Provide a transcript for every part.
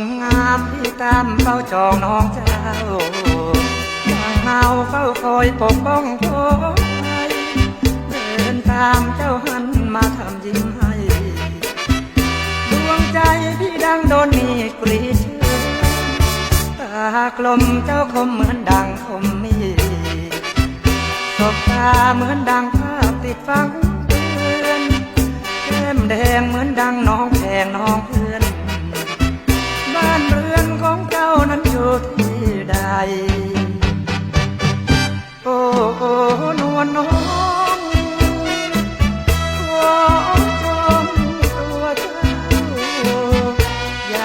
นงามที่ตามเฝ้าจองน้องเจ้าอย่างเงาเฝ้าคอยปกป้องโทษเดินตามเจ้าหันมาทำยิ้มให้ดวงใจพี่ดังโดนมีดกรีดเชือกตากลมเจ้าคมเหมือนดังคมมีดสบตาเหมือนดังภาพติดฟัง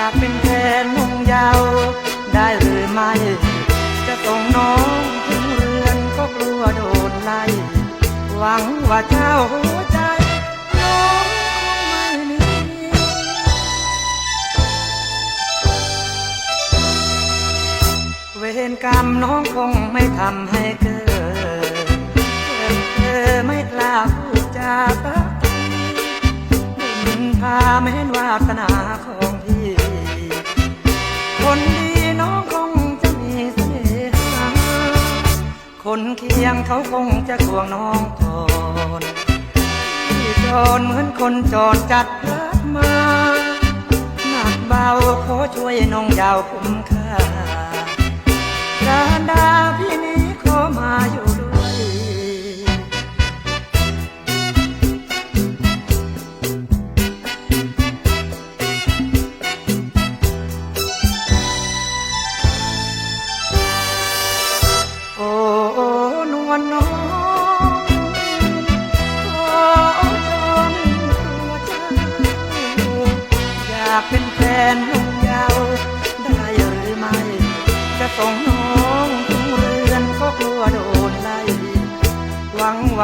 ากเป็นแฟนนุ่งยาว ได้หรือไม่ จะส่งน้องถึงเรือนก็กลัวโดนไล่หวังว่าเจ้าหัวใจน้องคงไม่มีเวรกรรมน้องคงไม่ทำให้เกิดเธอไม่กล้าพูดจาสักทีบุญพาแม้นวาสนา คนเคียงเขาคงจะกวงน้องก่อนที่จรเหมือนคนจอดจัดรับมาหนักเบาขอช่วยน้องยาวคุ้มค่า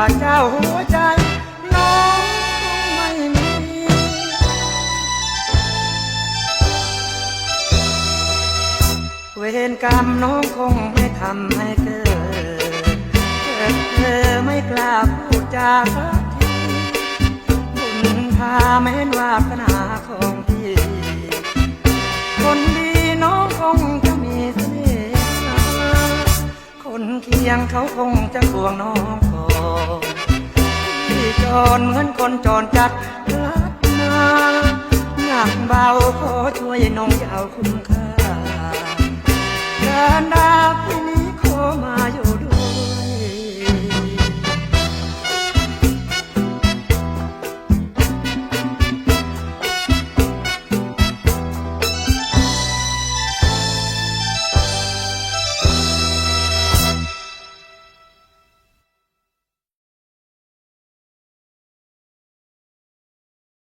ว่าเจ้าหัวใจ น้องคงไม่มี เวรกรรมน้องคงไม่ทำให้เกิดเกิดเธอไม่กล้าพูดจาสักทีบุญพาแม้นวาสนาของพี่ คนดีน้องคงจะมีเสน่ห์คนเคียงเขาคงจะควงน้อง จรเหมือนคนจรจัดรักิดมาหนักเบาขอช่วยน้องยาวคุ้มค่ากานได้